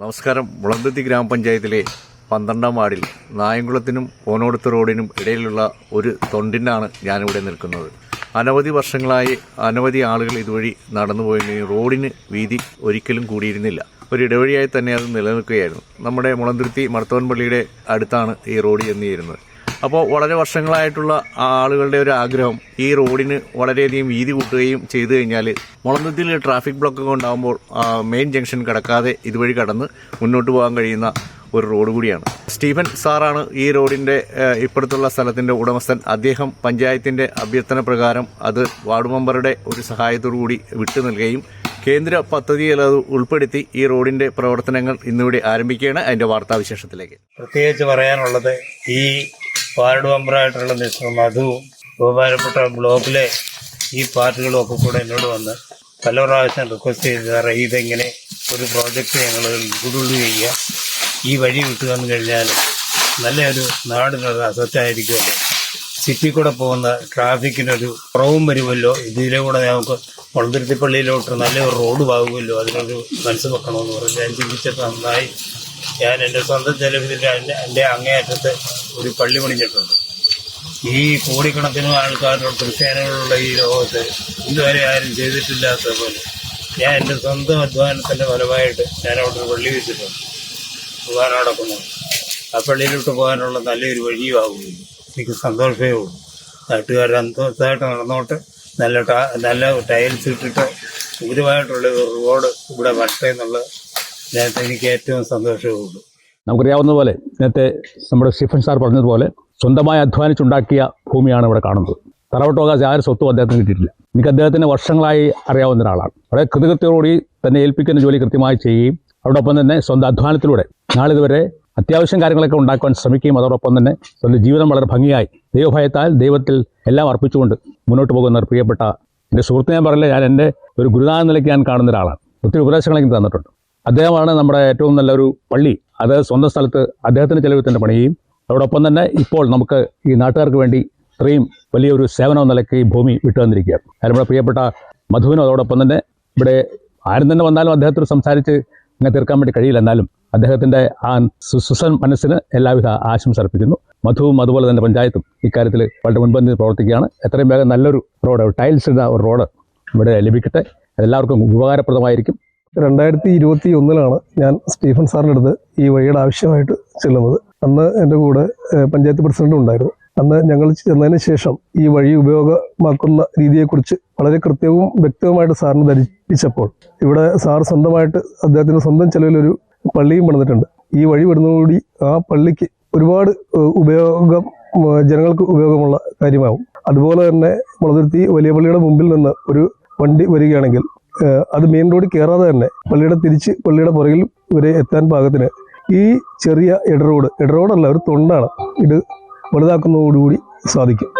നമസ്കാരം. മുളന്തുത്തി ഗ്രാമപഞ്ചായത്തിലെ പന്ത്രണ്ടാം വാർഡിൽ നായംകുളത്തിനും ഓനോടുത്ത് റോഡിനും ഇടയിലുള്ള ഒരു തൊണ്ടിനാണ് ഞാനിവിടെ നിൽക്കുന്നത്. അനവധി വർഷങ്ങളായി അനവധി ആളുകൾ ഇതുവഴി നടന്നുപോയെങ്കിലും റോഡിന് വീതി ഒരിക്കലും കൂടിയിരുന്നില്ല. ഒരു ഇടവഴിയായി തന്നെ അത് നിലനിൽക്കുകയായിരുന്നു. നമ്മുടെ മുളന്തുരുത്തി മർത്തോൻപള്ളിയുടെ അടുത്താണ് ഈ റോഡ് ചെന്നിരുന്നത് അപ്പോൾ വളരെ വർഷങ്ങളായിട്ടുള്ള ആളുകളുടെ ഒരു ആഗ്രഹം ഈ റോഡിന് വളരെയധികം വീതി കൂട്ടുകയും ചെയ്തു കഴിഞ്ഞാൽ മുളന്തത്തിൽ ട്രാഫിക് ബ്ലോക്ക് ഒക്കെ ഉണ്ടാകുമ്പോൾ മെയിൻ ജംഗ്ഷൻ കടക്കാതെ ഇതുവഴി കടന്ന് മുന്നോട്ട് പോകാൻ കഴിയുന്ന ഒരു റോഡ് കൂടിയാണ്. സ്റ്റീഫൻ സാറാണ് ഈ ഇപ്പോഴത്തുള്ള ഇപ്പുറത്തുള്ള സ്ഥലത്തിന്റെ ഉടമസ്ഥൻ. അദ്ദേഹം പഞ്ചായത്തിന്റെ അഭ്യർത്ഥന പ്രകാരം അത് വാർഡ് മെമ്പറുടെ ഒരു സഹായത്തോടു കൂടി വിട്ടു നൽകുകയും കേന്ദ്ര പദ്ധതിയിൽ അത് ഉൾപ്പെടുത്തി ഈ റോഡിന്റെ പ്രവർത്തനങ്ങൾ ഇന്നിവിടെ ആരംഭിക്കുകയാണ്. അതിന്റെ വാർത്താവിശേഷത്തിലേക്ക്. പ്രത്യേകിച്ച് പറയാനുള്ളത് ഈ വാർഡ് മെമ്പറായിട്ടുള്ള മിസ്റ്റർ മധുവും ബഹുമാനപ്പെട്ട ബ്ലോക്കിലെ ഈ പാർട്ടികളും ഒക്കെ കൂടെ എന്നോട് വന്ന് പല പ്രാവശ്യം റിക്വസ്റ്റ് ചെയ്ത് ഇതെങ്ങനെ ഒരു പ്രോജക്റ്റ് ഞങ്ങൾ ഇൻക്ലൂഡ് ചെയ്യുക ഈ വഴി വിട്ടു വന്നു കഴിഞ്ഞാൽ നല്ലൊരു നാടിനൊരു അസറ്റായിരിക്കുമല്ലോ സിറ്റി കൂടെ പോകുന്ന ട്രാഫിക്കിനൊരു കുറവും വരുമല്ലോ. ഇതിലെ കൂടെ നമുക്ക് മുളന്തുരുത്തിപ്പള്ളിയിലോട്ട് നല്ലൊരു റോഡ് ആകുമല്ലോ അതിനൊരു മനസ്സ് വെക്കണമെന്ന് പറഞ്ഞ് ഞാൻ ചിന്തിച്ചിട്ട് നന്നായി ഞാൻ എന്റെ സ്വന്തം ചെലവിൽ എന്റെ അങ്ങേയറ്റത്ത് ഒരു പള്ളി പണിഞ്ഞിട്ടുണ്ട്. ഈ കോടിക്കണക്കിന് ആൾക്കാരുടെ ക്രിസ്ത്യാനികളുള്ള ഈ ലോകത്ത് ഇതുവരെ ആരും ചെയ്തിട്ടില്ലാത്ത പോലെ ഞാൻ എന്റെ സ്വന്തം അധ്വാനത്തിന്റെ ഫലമായിട്ട് ഞാൻ അവിടെ ഒരു പള്ളി വെച്ചിട്ടുണ്ട്. പോകാനോടൊപ്പം ആ പള്ളിയിലോട്ട് പോകാനുള്ള നല്ലൊരു വഴിയും ആകുകയും എനിക്ക് സന്തോഷമേ ഉള്ളൂ. നാട്ടുകാർ സന്തോഷമായിട്ട് നടന്നോട്ട് നല്ല നല്ല ടൈൽസ് ഇട്ടിട്ട് ഉചിതമായിട്ടുള്ള ഒരു റോഡ് ഇവിടെ വരട്ടെ എന്നുള്ള ഇതിനകത്ത് എനിക്ക് ഏറ്റവും സന്തോഷമേ ഉള്ളൂ. നമുക്കറിയാവുന്നതുപോലെ നേരത്തെ നമ്മുടെ സ്റ്റീഫൻ സാർ പറഞ്ഞതുപോലെ സ്വന്തമായി അധ്വാനിച്ചുണ്ടാക്കിയ ഭൂമിയാണ് ഇവിടെ കാണുന്നത്. തറവട്ടോകാശ ആരും സ്വത്തും അദ്ദേഹത്തിന് കിട്ടിയിട്ടില്ല. എനിക്ക് അദ്ദേഹത്തിന് വർഷങ്ങളായി അറിയാവുന്ന ഒരാളാണ്. വളരെ കൃതകൃത്യത്തോടുകൂടി തന്നെ ഏൽപ്പിക്കുന്ന ജോലി കൃത്യമായി ചെയ്യുകയും അതോടൊപ്പം തന്നെ സ്വന്തം അധ്വാനത്തിലൂടെ നാളിതുവരെ അത്യാവശ്യം കാര്യങ്ങളൊക്കെ ഉണ്ടാക്കുവാൻ ശ്രമിക്കുകയും അതോടൊപ്പം തന്നെ സ്വന്തം ജീവിതം വളരെ ഭംഗിയായി ദൈവഭയത്താൽ ദൈവത്തിൽ എല്ലാം അർപ്പിച്ചുകൊണ്ട് മുന്നോട്ട് പോകുന്ന പ്രിയപ്പെട്ട എന്റെ സുഹൃത്ത് ഞാൻ പറയില്ല ഞാൻ എന്റെ ഒരു ഗുരുനാഥ നിലയ്ക്ക് ഞാൻ കാണുന്ന ഒരാളാണ്. ഒത്തിരി ഉപദേശങ്ങൾ എനിക്ക് തന്നിട്ടുണ്ട്. അദ്ദേഹമാണ് നമ്മുടെ ഏറ്റവും നല്ലൊരു പള്ളി. അത് സ്വന്തം സ്ഥലത്ത് അദ്ദേഹത്തിന്റെ ചെലവിൽ തന്നെ പണിയുകയും അതോടൊപ്പം തന്നെ ഇപ്പോൾ നമുക്ക് ഈ നാട്ടുകാർക്ക് വേണ്ടി ഇത്രയും വലിയൊരു സേവനം നിലയ്ക്ക് ഈ ഭൂമി വിട്ടു തന്നിരിക്കുക നമ്മുടെ പ്രിയപ്പെട്ട മധുവിനും അതോടൊപ്പം തന്നെ ഇവിടെ ആരും തന്നെ വന്നാലും അദ്ദേഹത്തോട് സംസാരിച്ച് ഇങ്ങനെ തീർക്കാൻ വേണ്ടി കഴിയില്ല. എന്നാലും അദ്ദേഹത്തിന്റെ ആ സുസൻ മനസ്സിന് എല്ലാവിധ ആശംസ അർപ്പിക്കുന്നു. മധുവും അതുപോലെ തന്നെ പഞ്ചായത്തും ഇക്കാര്യത്തിൽ വളരെ മുൻപന്തിയിൽ പ്രവർത്തിക്കുകയാണ്. എത്രയും വേഗം നല്ലൊരു റോഡ് ടൈൽസ് ഇടുന്ന ഒരു റോഡ് ഇവിടെ ലഭിക്കട്ടെ. എല്ലാവർക്കും ഉപകാരപ്രദമായിരിക്കും. രണ്ടായിരത്തി ഇരുപത്തി ഒന്നിലാണ് ഞാൻ സ്റ്റീഫൻ സാറിന്റെ അടുത്ത് ഈ വഴിയുടെ ആവശ്യമായിട്ട് ചെല്ലുന്നത്. അന്ന് എന്റെ കൂടെ പഞ്ചായത്ത് പ്രസിഡന്റും ഉണ്ടായിരുന്നു. അന്ന് ഞങ്ങൾ ചെന്നതിന് ശേഷം ഈ വഴി ഉപയോഗമാക്കുന്ന രീതിയെക്കുറിച്ച് വളരെ കൃത്യവും വ്യക്തവുമായിട്ട് സാറിന് ധരിപ്പിച്ചപ്പോൾ ഇവിടെ സാർ സ്വന്തമായിട്ട് അദ്ദേഹത്തിന്റെ സ്വന്തം ചെലവിലൊരു പള്ളിയും പണിതിട്ടുണ്ട്. ഈ വഴി വിടുന്നതോടുകൂടി ആ പള്ളിക്ക് ഒരുപാട് ഉപയോഗം ജനങ്ങൾക്ക് ഉപയോഗമുള്ള കാര്യമാകും അതുപോലെ തന്നെ മുളതിരുത്തി വലിയ പള്ളിയുടെ മുമ്പിൽ നിന്ന് ഒരു വണ്ടി വരികയാണെങ്കിൽ അത് മെയിൻ റോഡിൽ കയറാതെ തന്നെ പള്ളിയുടെ തിരിച്ച് പള്ളിയുടെ പുറകിൽ വരെ എത്താൻ പാകത്തിന് ഈ ചെറിയ ഇടറോഡ് ഇടറോഡല്ല ഒരു തൊണ്ടാണ്. ഇത് വലുതാക്കുന്നതോടുകൂടി സാധിക്കും.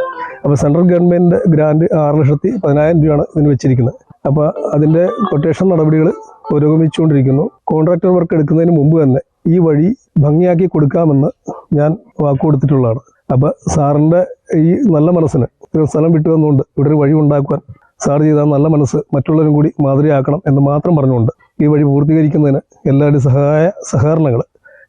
അപ്പോൾ സെൻട്രൽ ഗവൺമെന്റ് ഗ്രാൻഡ് ആറ് ലക്ഷത്തി പതിനായിരം രൂപയാണ് ഇതിന് വെച്ചിരിക്കുന്നത്. അപ്പോൾ അതിന്റെ കൊട്ടേഷൻ നടപടികൾ പുരോഗമിച്ചുകൊണ്ടിരിക്കുന്നു. കോൺട്രാക്ടർ വർക്ക് എടുക്കുന്നതിന് മുമ്പ് തന്നെ ഈ വഴി ഭംഗിയാക്കി കൊടുക്കാമെന്ന് ഞാൻ വാക്ക് കൊടുത്തിട്ടുള്ളതാണ്. അപ്പോൾ സാറിന്റെ ഈ നല്ല മനസ്സിന് സ്ഥലം വിട്ടു തന്നുകൊണ്ട് ഇവിടെ ഒരു വഴി ഉണ്ടാക്കുവാൻ സാർ ചെയ്ത നല്ല മനസ്സ് മറ്റുള്ളവരും കൂടി മാതൃകയാക്കണം എന്ന് മാത്രം പറഞ്ഞുകൊണ്ട് ഈ വഴി പൂർത്തീകരിക്കുന്നതിന് എല്ലാവരുടെയും സഹായ സഹകരണങ്ങൾ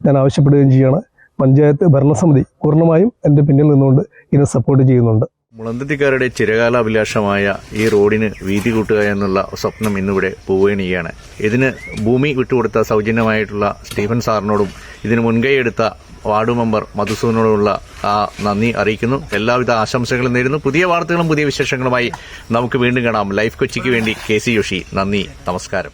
ഞാൻ ആവശ്യപ്പെടുകയും ചെയ്യാണ്. പഞ്ചായത്ത് ഭരണസമിതി പൂർണമായും എന്റെ പിന്നിൽ നിന്നുകൊണ്ട് ഇതിനെ സപ്പോർട്ട് ചെയ്യുന്നുണ്ട്. മുളന്തിക്കാരുടെ ചിരകാല അഭിലാഷമായ ഈ റോഡിന് വീതി കൂട്ടുക എന്നുള്ള സ്വപ്നം ഇന്നിവിടെ പൂവേണിയാണ് ഇതിന് ഭൂമി വിട്ടുകൊടുത്ത സൗജന്യമായിട്ടുള്ള സ്റ്റീഫൻ സാറിനോടും ഇതിന് മുൻകൈ എടുത്ത വാർഡ് മെമ്പർ മധുസൂദനോടുള്ള ആ നന്ദി അറിയിക്കുന്നു. എല്ലാവിധ ആശംസകളും നേരുന്നു. പുതിയ വാർത്തകളും പുതിയ വിശേഷങ്ങളുമായി നമുക്ക് വീണ്ടും കാണാം. ലൈഫ് കൊച്ചിക്ക് വേണ്ടി കെ സി നന്ദി. നമസ്കാരം.